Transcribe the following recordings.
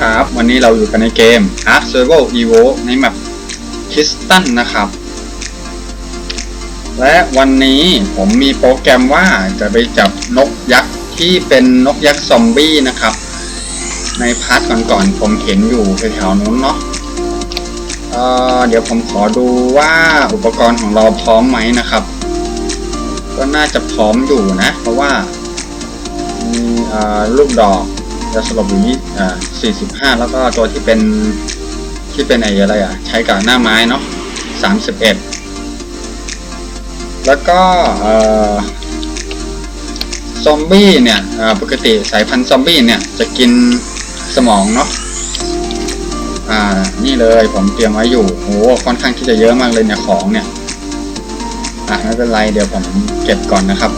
ครับ วันนี้เราอยู่กันในเกม Ark Survival Evo ในแมปคิสตันนะครับ และวันนี้ผมมีโปรแกรมว่าจะไปจับนกยักษ์ที่เป็นนกยักษ์ซอมบี้นะครับ ในพาร์ทก่อนๆผมเห็นอยู่แถวๆนู้นเนาะเเดี๋ยวผมขอดูว่าอุปกรณ์ของเราพร้อมไหมนะครับ ก็น่าจะพร้อมอยู่นะ เพราะว่ามีลูกดอก ยาสลบอยู่ยี่อ่าสี่สิบห้าแล้วก็ตัวที่เป็นที่เป็นไอ้อะไรอะ ใช้กับหน้าไม้เนาะสามสิบเอ็ดแล้วก็อ่อซอมบี้เนี่ยอ่าปกติสายพันธุ์ซอมบี้เนี่ยจะกินสมองเนาะอ่านี่เลยผมเตรียมไว้อยู่โหค่อนข้างที่จะเยอะมากเลยเนี่ยของเนี่ยอะไม่เป็นไรเดี๋ยวผมเก็บก่อนนะครับ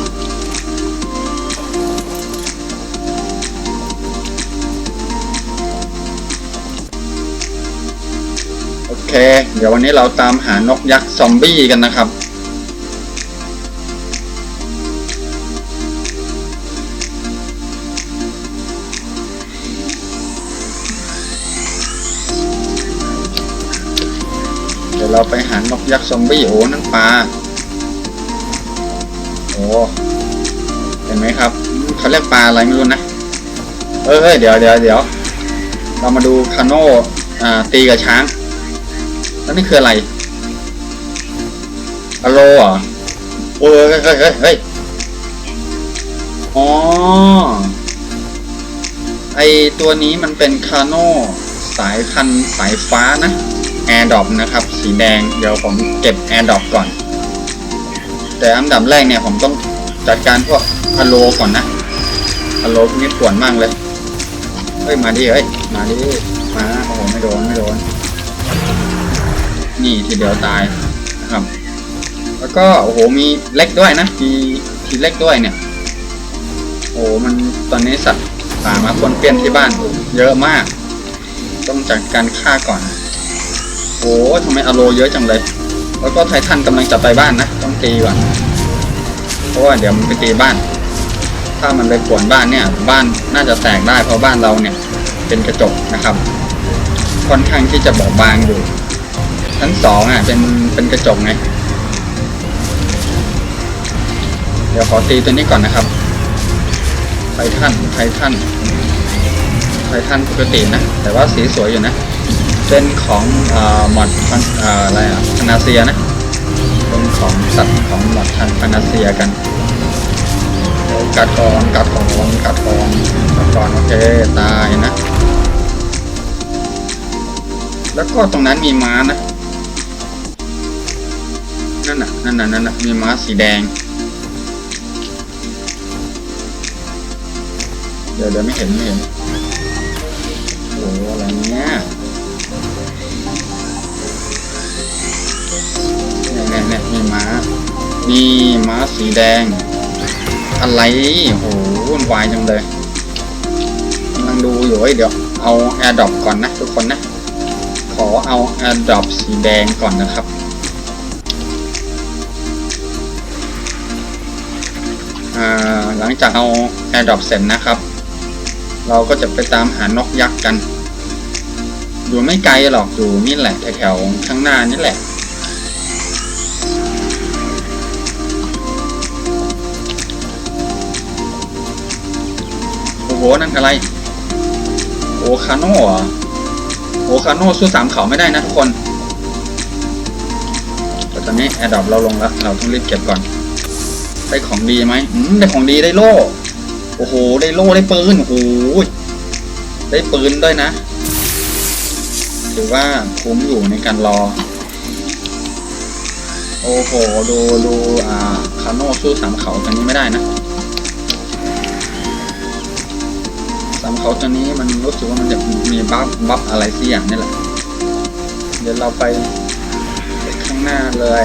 เค เดี๋ยววันนี้เราตามหานกยักษ์ซอมบี้กันนะครับ เดี๋ยวเราไปหานกยักษ์ซอมบี้ โอ้ นั่นปลา โอ้ เห็นไหมครับ เขาเรียกปลาอะไรไม่รู้นะ เอ้ยเดี๋ยวเดี๋ยวเดี๋ยว เรามาดูคาโน่ตีกับช้าง แล้วนี่คืออะไรอโลเหรอโอ้ยเฮ้ยเฮ้ยเฮ้ยอ๋อ ไอตัวนี้มันเป็นคาโน่สายพันสายฟ้านะแอร์ดอปนะครับ สีแดงเดี๋ยวผมเก็บแอร์ดอปก่อน แต่อันดับแรกเนี่ยผมต้องจัดการพวกอะโลก่อนนะอะโลพวกนี้ปวดมากเลย เฮ้ย มาดิเฮ้ย มาดิมา โอ้โห ไม่โดน ไม่โดน นี่ทีเดียวตายนะครับ แล้วก็โอ้โหมีเล็กด้วยนะ มีทีเล็กด้วยเนี่ย โอ้โหมันตอนนี้สัตว์ป่ามาปนเปี้ยนที่บ้านเยอะมาก ต้องจัดการฆ่าก่อน โอ้โหทำไมอะโลเยอะจังเลย แล้วก็ไททันกำลังจะไปบ้านนะ ต้องตีก่อนเพราะว่าเดี๋ยวมันไปตีบ้าน ถ้ามันไปป่วนบ้านเนี่ย บ้านน่าจะแตกได้เพราะบ้านเราเนี่ยเป็นกระจกนะครับ ค่อนข้างที่จะบอบบางอยู่ ชั้นสองอะเป็นเป็นกระจกไง เดี๋ยวขอตีตัวนี้ก่อนนะครับ ไททันไททันไททันปกตินะ แต่ว่าสีสวยอยู่นะ เป็นของเอ่อหมอดออะไรอะพานาเซียนะ เป็นของสัตว์ของหมอดทันพานาเซียกันกัดกอนกัดกอนกัดกอนกัดกอนโอเคตายนะ แล้วก็ตรงนั้นมีม้านะ นั่นน่ะนั่นน่ะนั่นน่ะมีม้าสีแดง เดี๋ยวเดี๋ยวไม่เห็นไม่เห็นโอ้โหอะไรเนี้ยเนี่ยเนี่ยเนี่ยมีม้ามีม้าสีแดง อะไรโหวุ่นวายจังเลยกำลังดูอยู่เฮ้ยเดี๋ยวเอาแอร์ดรอปก่อนนะทุกคนนะ ขอเอาแอร์ดรอปสีแดงก่อนนะครับ หลังจากเอาแอร์ดรอปเสร็จนะครับ เราก็จะไปตามหานกยักษ์กัน อยู่ไม่ไกลหรอกอยู่นี่แหละแถวๆข้างหน้านี่แหละโอ้โหนั่นอะไร โอคาโน่เหรอโอคาโน่สู้สามเขาไม่ได้นะทุกคนแต่ตอนนี้แอร์ดรอปเราลงแล้ว เราต้องรีบเก็บก่อน ได้ของดีไหมอืมได้ของดีได้โล่ โอ้โห ได้โล่ได้ปืน โอ้โห ได้ปืนด้วยนะ ถือว่าคุ้มอยู่ในการรอ โอ้โห ดูดูอ่า คาโน่สู้สามเขาตัวนี้ไม่ได้นะสามเขาตัวนี้มันรู้สึกว่ามันจะมีบัฟบัฟอะไรสักอย่างนี่แหละ เดี๋ยวเราไปไปข้างหน้าเลย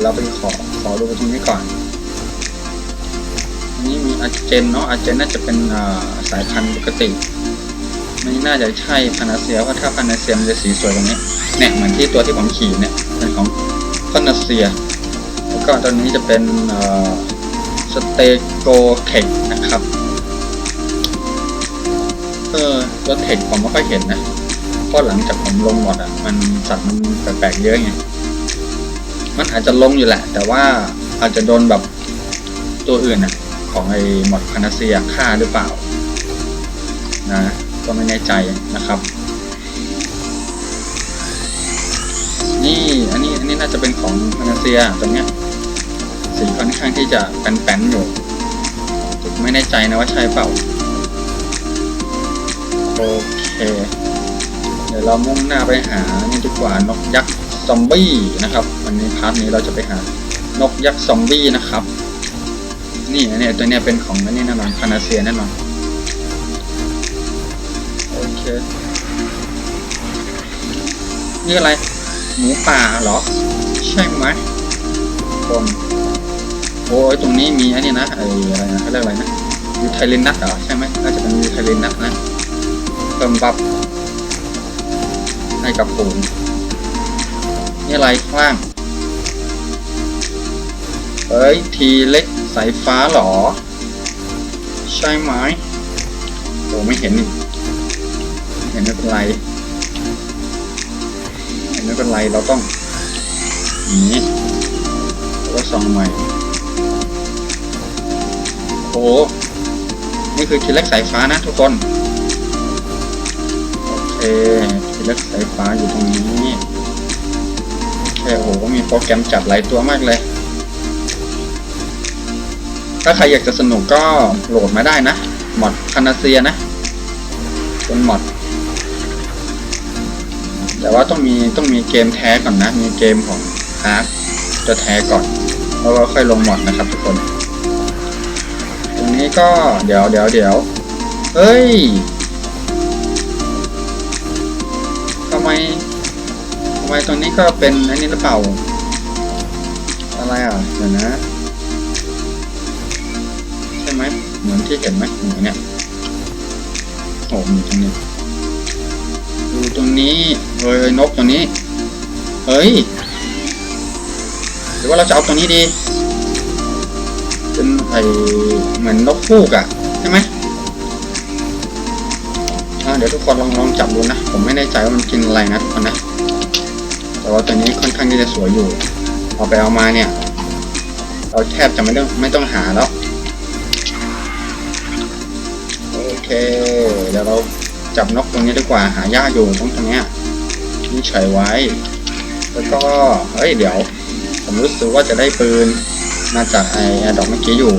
ยวเราไปขอขอดูตรงนี้ก่อนอันนี้มีอาเจนเนาะอาเจนน่าจะเป็นสายพันธุ์ปกติไม่น่าจะใช่พานาเซียเพราะถ้าพานาเซียมันจะสีสวยกว่านี้เนี่ยเหมือนที่ตัวที่ผมขี่เนี่ยเป็นของพานาเซียแล้วก็ตัวนี้จะเป็นสเตโกเทคนะครับเออตัวเทคผมไม่ค่อยเห็นนะเพราะหลังจากผมลงหมดอะมันสัตว์มันแปลกๆเยอะไง มันอาจจะลงอยู่แหละ แต่ว่าอาจจะโดนแบบตัวอื่นอะของไอ้หมดพานาเซียฆ่าหรือเปล่านะก็ไม่แน่ใจนะครับ นี่อันนี้อันนี้น่าจะเป็นของพานาเซียตรงเนี้ยสีค่อนข้างที่จะแป้นๆอยู่ไม่แน่ใจนะว่าใช่เปล่าโอเค เดี๋ยวเรามุ่งหน้าไปหานี่ดีกว่านกยักษ์ ซอมบี้นะครับวันนี้พาร์ทนี้เราจะไปหานกยักษ์ซอมบี้นะครับ นี่เนี้ยตัวเนี้ยเป็นของนนี้แน่นอนพานาเซียแน่นอนโอเคนี่อะไร หมูป่าเหรอ ใช่ไหมคนโอ้ยตรงนี้มีอันนี้นะไอ้อะไรนะเขาเรียกอะไรนะยูไทลินนัทเหรอใช่ไหมน่าจะเป็นยูไทลินนัทนะเพิ่มบัฟให้กับฝูง นี่อะไรข้างล่างเอ้ย ทีเล็กสายฟ้าเหรอ ใช่ไหมโอ้ไม่เห็นนี่เห็นไม่เป็นไร เห็นไม่เป็นไร เราต้องอย่างนี้แล้วก็ส่องใหม่ โอ้นี่คือทีเล็กสายฟ้านะทุกคน โอเค ทีเล็กสายฟ้าอยู่ตรงนี้ โอ้โหมีโปรแกรมจับหลายตัวมากเลย ถ้าใครอยากจะสนุกก็โหลดมาได้นะมอดพานาเซียนะเป็นมอดแต่ว่าต้องมีต้องมีเกมแท้ก่อนนะ มีเกมของอาร์คจะแท้ก่อนแล้วก็ค่อยลงมอดนะครับทุกคน ตรงนี้ก็เดี๋ยวเดี๋ยวเดี๋ยวเฮ้ยทำไม ไมตรงนี้ก็เป็นอันนี้หรือเปล่า อะไรอะ เดี๋ยวนะ ใช่ไหม เหมือนที่เห็นไหมเหมือนเนี่ยโอ้มีตรงนี้ ดูตรงนี้ เฮ้ยนกตัวนี้ เฮ้ย หรือว่าเราจะเอาตัวนี้ดี เป็นไอเหมือนนกฟูกอะใช่ไหมอ่าเดี๋ยวทุกคนลองลองจับดูนะ ผมไม่แน่ใจว่ามันกินอะไรนะทุกคนนะ แต่ว่าตัวนี้ค่อนข้างที่จะสวยอยู่ เอาไปเอามาเนี่ย เราแทบจะไม่ต้องไม่ต้องหาแล้ว โอเค เดี๋ยวเราจับนกตรงนี้ดีกว่า หายากอยู่ตรงตรงเนี้ยนี่เฉยไว้ แล้วก็ เฮ้ย เดี๋ยว ผมรู้สึกว่าจะได้ปืนมาจากไอ้ดอกเมื่อกี้อยู่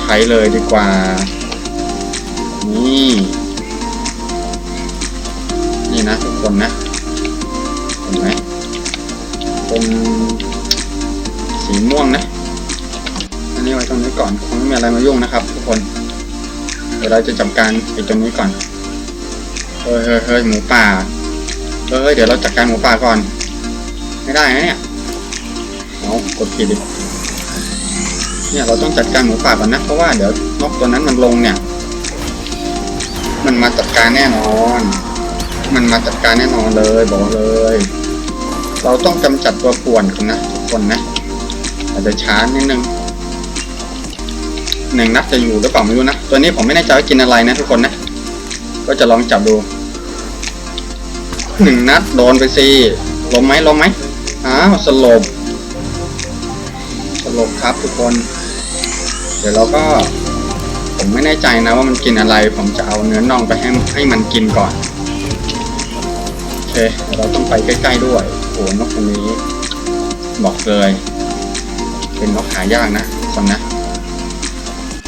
ใช้เลยดีกว่า นี่ นี่นะทุกคนนะ เห็นไหมเป็นสีม่วงนะ อันนี้ไว้ตรงนี้ก่อนคงไม่มีอะไรมายุ่งนะครับ ทุกคน เดี๋ยวเราจะจัดการไอ้ตรงนี้ก่อนเฮ้ยเฮ้ยเฮ้ยหมูป่าเฮ้ยเดี๋ยวเราจัดการหมูป่าก่อน ไม่ได้นะเนี่ยเอากดผิดดิเนี่ยเราต้องจัดการหมูป่าก่อนนะ เพราะว่าเดี๋ยวนกตัวนั้นมันลงเนี่ย มันมาจัดการแน่นอน มันมาจัดการแน่นอนเลยบอกเลย เราต้องกำจัดตัวป่วนกันนะทุกคนนะอาจจะช้านิดนึงหนึ่งนัดจะอยู่หรือเปล่าไม่รู้นะ ตัวนี้ผมไม่แน่ใจว่ากินอะไรนะทุกคนนะ ก็จะลองจับดูหนึ่งนัดโดนไปสิลมไหมลมไหมอ้าวสลบสลบครับทุกคน เดี๋ยวเราก็ ผมไม่แน่ใจนะว่ามันกินอะไร ผมจะเอาเนื้อน่องไปให้ให้มันกินก่อน โอเคเราต้องไปใกล้ๆด้วย โอ้นกตัวนี้ บอกเลย เป็นนกหายากนะทุกคนนะ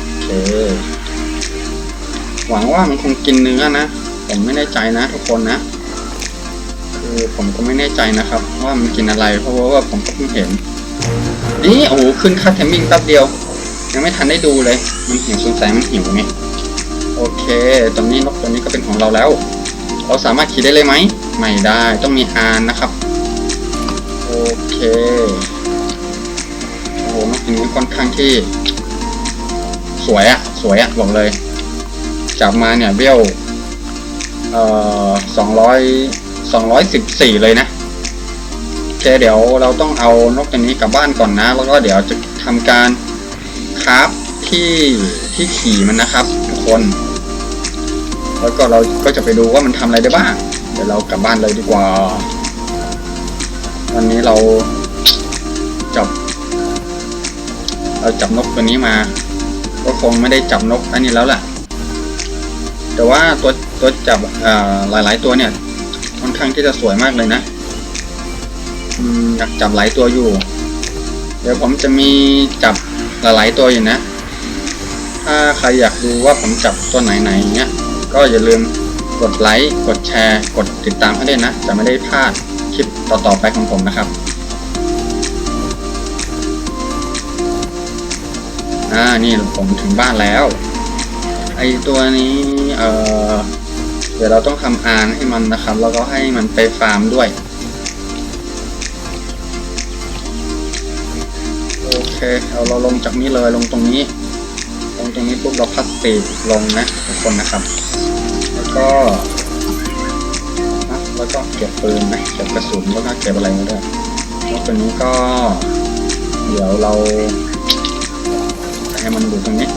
โอเคหวังว่ามันคงกินเนื้อนะ ผมไม่แน่ใจนะทุกคนนะ คือผมก็ไม่แน่ใจนะครับ ว่ามันกินอะไร เพราะว่าผมก็เพิ่งเห็น นี่โอ้โหขึ้นค่าเทมมิ่งแป๊บเดียว ยังไม่ทันได้ดูเลย มันหิวสงสัยมันหิวไงโอเค ตอนนี้นกตัวนี้ก็เป็นของเราแล้ว เราสามารถขี่ได้เลยไหม ไม่ได้ ต้องมีอานนะครับ โอเคโอ้โหนกตัวนี้ค่อนข้างที่ สวยอะสวยอะบอกเลย จับมาเนี่ยเบี้ยว เอ่อสองร้อยสองร้อยสิบสี่เลยนะเคเดี๋ยวเราต้องเอานกตัวนี้กลับบ้านก่อนนะ แล้วก็เดี๋ยวจะทำการคราฟที่ที่ขี่มันนะครับ ทุกคน แล้วก็เราก็จะไปดูว่ามันทำอะไรได้บ้าง เดี๋ยวเรากลับบ้านเลยดีกว่า วันนี้เราจับ เราจับนกตัวนี้มา ก็คงไม่ได้จับนกอันนี้แล้วแหละแต่ว่าตัวตัวจับอ่าหลายๆตัวเนี่ยค่อนข้างที่จะสวยมากเลยนะอยากจับหลายตัวอยู่ เดี๋ยวผมจะมีจับหลายๆตัวอยู่นะ ถ้าใครอยากดูว่าผมจับตัวไหนๆเนี้ยก็อย่าลืมกดไลค์ กดแชร์ กดติดตามให้ด้วยนะ จะไม่ได้พลาด ลิปต่อๆไปของผมนะครับอ่านี่ผมถึงบ้านแล้ว ไอตัวนี้เอ่อเดี๋ยวเราต้องทำอานให้มันนะครับ แล้วก็ให้มันไปฟาร์มด้วย โอเคเอาเราลงจากนี้เลยลงตรงนี้ ลงตรงนี้ปุ๊บเราพัดปีกลงนะทุกคนนะครับ แล้วก็ แล้วก็เก็บปืนนะเก็บกระสุนแล้วก็เก็บอะไรมาด้วยแล้วตัวนี้ก็ เดี๋ยวเราให้มันอยู่ตรงนี้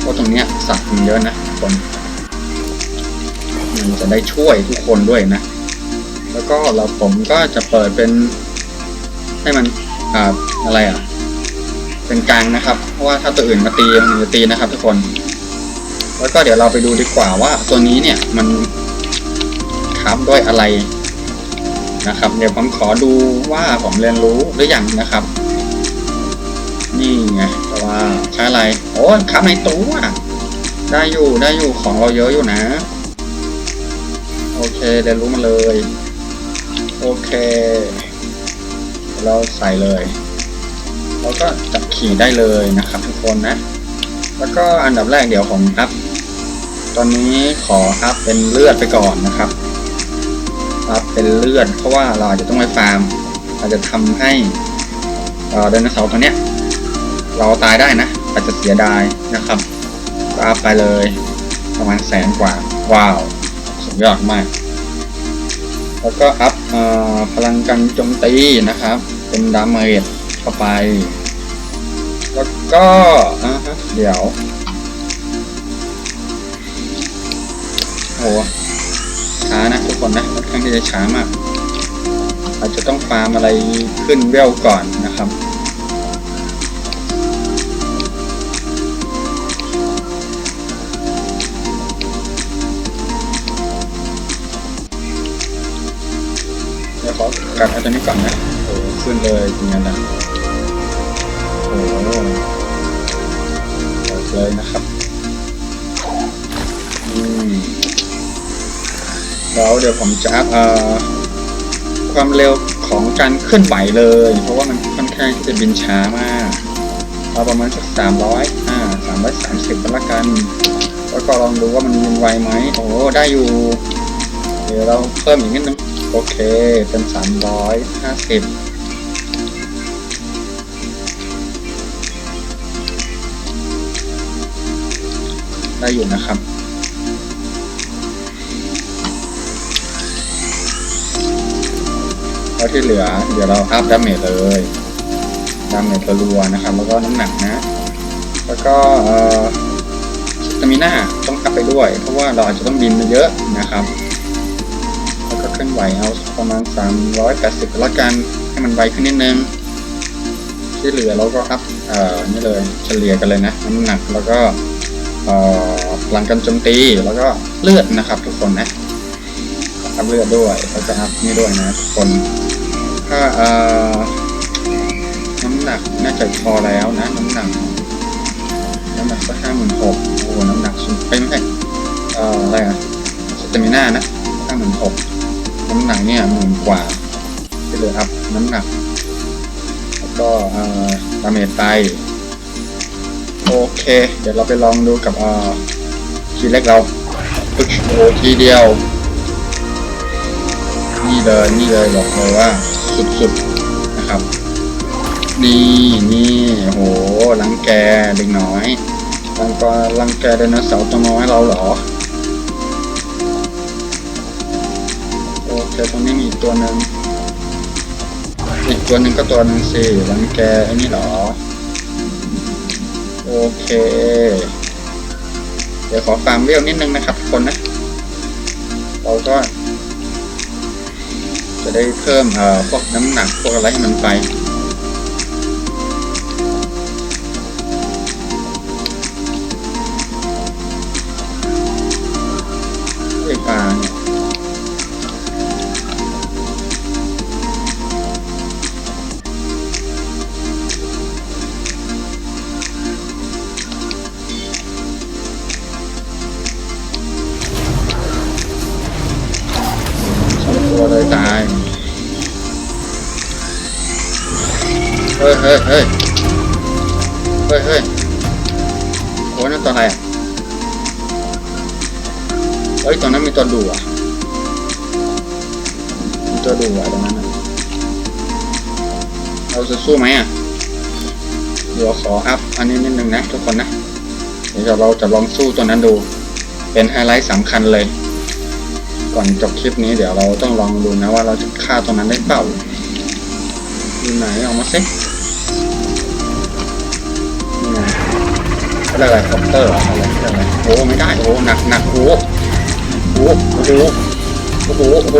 เพราะตรงเนี้ยสัตว์มันเยอะนะทุกคนมันจะได้ช่วยทุกคนด้วยนะ แล้วก็เราผมก็จะเปิดเป็น ให้มันอ่าอะไรอะ เป็นกลางนะครับ เพราะว่าถ้าตัวอื่นมาตีมันจะตีนะครับ ทุกคน แล้วก็เดี๋ยวเราไปดูดีกว่าว่าตัวนี้เนี่ยมัน ครับด้วยอะไรนะครับ เดี๋ยวผมขอดูว่าผมเรียนรู้หรือยังนะครับ นี่ไงแต่ว่าใช้อะไรโอ้ครับในตัวได้อยู่ได้อยู่ของเราเยอะอยู่นะ โอเคเรียนรู้มาเลย โอเค เราใส่เลยเราก็จับขี่ได้เลยนะครับทุกคนนะ แล้วก็อันดับแรกเดี๋ยวผมอัพตอนนี้ขออัพเป็นเลือดไปก่อนนะครับ อัพเป็นเลือดเพราะว่าเราอาจจะต้องไปฟาร์มอาจจะทำให้เอ่อไดโนเสาร์ตัวเนี้ย เราตายได้นะ อาจจะเสียดายนะครับก็อัพไปเลยประมาณแสนกว่า ว้าว สุดยอดมาก แล้วก็อัพอพลังกันโจมตีนะครับ เป็นดาเมจเข้าไป แล้วก็อ่าฮะเดี๋ยวโหช้านะทุกคนนะค่อนข้างที่จะช้ามาก อาจจะต้องฟาร์มอะไรขึ้นเวลก่อนนะครับเดี๋ยวขอกลับอันตัวนี้ก่อนนะโอ้ขึ้นเลยอย่างนั้นะโอ้โหเลยนะครับ อืม แล้วเดี๋ยวผมจะอัพเออความเร็วของการเคลื่อนไหวเลย เพราะว่ามันค่อนข้างที่จะบินช้ามากเอาประมาณสักสามร้อยอ่าสามร้อยสามสิบก็แล้วกัน แล้วก็ลองดูว่ามันบินไวไหมโอ้ได้อยู่ เดี๋ยวเราเพิ่มอีกนิดนึงโอเคเป็นสามร้อยห้าสิบได้อยู่นะครับ แล้วที่เหลือ เดี๋ยวเราอัพดาเมจเลยดาเมจรัวนะครับ แล้วก็น้ำหนักนะ แล้วก็เอ่อสตามิน่าต้องอัพไปด้วย เพราะว่าเราอาจจะต้องบินมาเยอะนะครับ แล้วก็เคลื่อนไหวเอาประมาณ 380ล้วกันให้มันไวขึ้นนิดนึง ที่เหลือเราก็อัพเอ่อนี่เลยเฉลี่ยกันเลยนะ น้ำหนักแล้วก็เอ่อพลังการโจมตีแล้วก็เลือดนะครับทุกคนนะ อัพเลือดด้วยแล้วก็อัพนี่ด้วยนะทุกคนถ้าเอ่อน้ำหนักน่าจะพอแล้วนะน้ำหนักน้ำหนักสักห้าหมื่นหกโอ้โหน้ำหนักสูงไปไม่ใช่เอ่ออะไรอะสเตมิน่านะห้าหมื่นหกน้ำหนักเนี่ยหมื่นกว่าที่เลืออัพน้ำหนัก แล้วก็เอ่อดาเมจไปโอเค เดี๋ยวเราไปลองดูกับเอ่อทีเล็กเราปึ๊กโอ้ทีเดียว นี่เลยนี่เลยบอกเลยว่าสุดๆนะครับ นี่นี่โหรังแกเด็กน้อยรังกอรังแกไดโนเสาร์ตัวน้อยเราเหรอโอเคตรงนี้มีตัวหนึ่งอีกตัวหนึ่งก็ตัวหนึ่งสิรังแกไอ้นี่หรอโอเค เดี๋ยวขอฟาร์มเวลนิดนึงนะครับทุกคนนะเราก็ จะได้เพิ่มเอ่อพวกน้ำหนักพวกอะไรให้มันไป เราจะสู้ไหมอะเดี๋ยวขออัพอันนี้นิดนึงนะทุกคนนะ เดี๋ยวเราจะลองสู้ตัวนั้นดู เป็นไฮไลท์สำคัญเลย ก่อนจบคลิปนี้เดี๋ยวเราต้องลองดูนะว่าเราจะฆ่าตัวนั้นได้เปล่าอยู่ไหนออกมาสินี่ไงอะไรอะไรคอปเตอร์อะไรอะไรโอ้ไม่ได้โอ้หนักหนักโอ้โอ้โหโอ้โหโอ้โห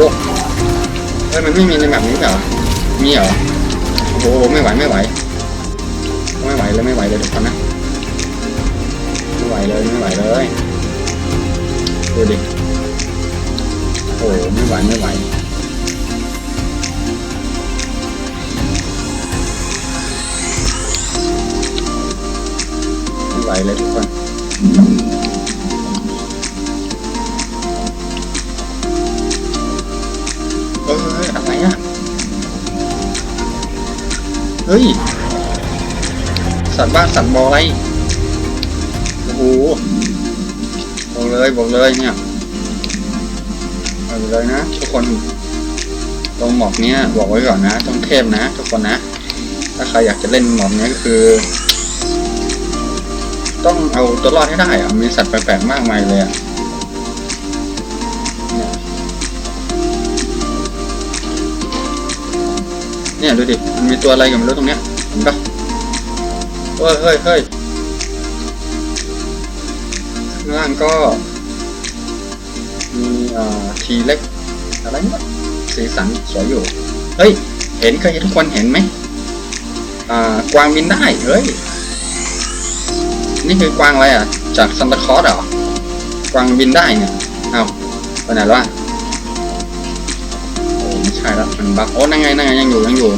เฮ้ยมันไม่มีในแบบนี้เหรอมีเหรอ โอ้โหไม่ไหวไม่ไหว ไม่ไหวเลยไม่ไหวเลยทุกคนนะ ไม่ไหวเลยไม่ไหวเลยดูดิโอ้โหไม่ไหวไม่ไหวไม่ไหวเลยทุกคน เฮ้ย สัตว์บ้านสัตว์บออะไรโอ้โหบอกเลยบอกเลยเนี่ยบอกเลยนะทุกคนตรงหมอกเนี้ยบอกไว้ก่อนนะต้องเทพนะ ทุกคนนะ ถ้าใครอยากจะเล่นหมอกเนี้ยก็คือ ต้องเอาตัวรอดให้ได้อะมีสัตว์แปลกๆมากมายเลยอะ เนี่ยดูดิ มันมีตัวอะไรกันไม่รู้ตรงเนี้ยเห็นปะเฮ้ยเฮ้ยเฮ้ยข้างล่างก็ มีอ่อทีเล็ก อะไรเนี่ยสีสันสวยอยู่ เฮ้ย เห็นเคยทุกคนเห็นไหมอ่ากวางบินได้ เฮ้ย นี่คือกวางอะไรอะ จากซันตาคลอสเหรอ กวางบินได้เนี่ย เอาไปไหนแล้ววะโอ้ไม่ ใช่แล้วมันบักโอ้นั่งไงนั่งไงยังอยู่ยังอยู่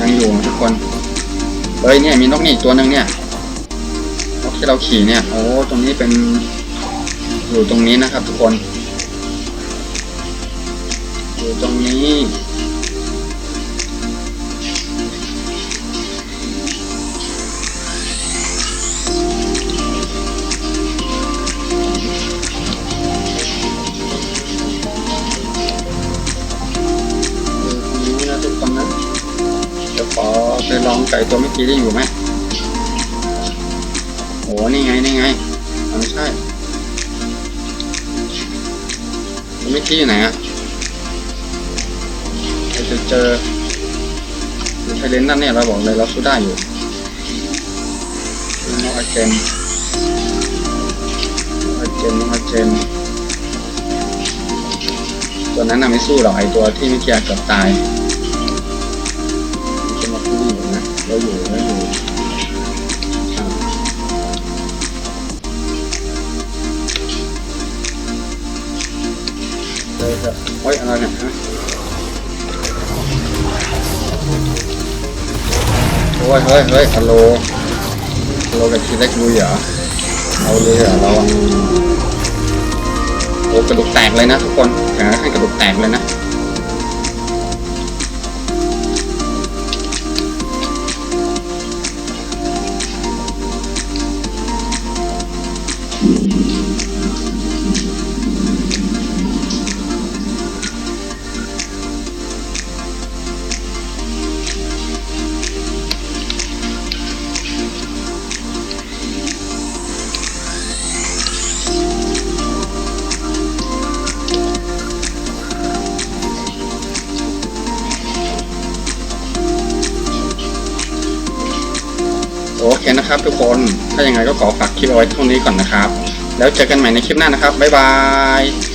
ยังอยู่ทุกคนเฮ้ยเนี่ยมีนกนี่อีกตัวหนึ่งเนี่ยนกที่เราขี่เนี่ยโอ้ตรงนี้เป็นอยู่ตรงนี้นะครับ ทุกคน อยู่ตรงนี้ ไก่ตัวเมื่อกี้ได้อยู่ไหมโอ้นี่ไง นี่ไงไม่ใช่ตัวเมื่อกี้อยู่ไหนอะเราจะเจอไทเลนนั่นเนี่ยเราบอกเลยเราสู้ได้อยู่น้องอาเจนองอาเจนน้องอาเจนตัวนั้นน่ะไม่สู้หรอกไอตัวที่เมื่อกี้เกือบตาย นี่อยู่นะเราอยู่เราอยู่เจอครับโอ้ยอะไรเนี่ยฮะโอ้ยเฮ้ยเฮ้ยฮัลโหลฮัลโหลกับทีเล็กลุยเหรอเอาเลยเหรอเราอะโอ้กระดูกแตกเลยนะทุกคนแข่งให้กระดูกแตกเลยนะ โอเคนะครับ ทุกคน ถ้ายังไงก็ขอฝากคลิปเอาไว้เท่านี้ก่อนนะครับ แล้วเจอกันใหม่ในคลิปหน้านะครับ บ๊ายบาย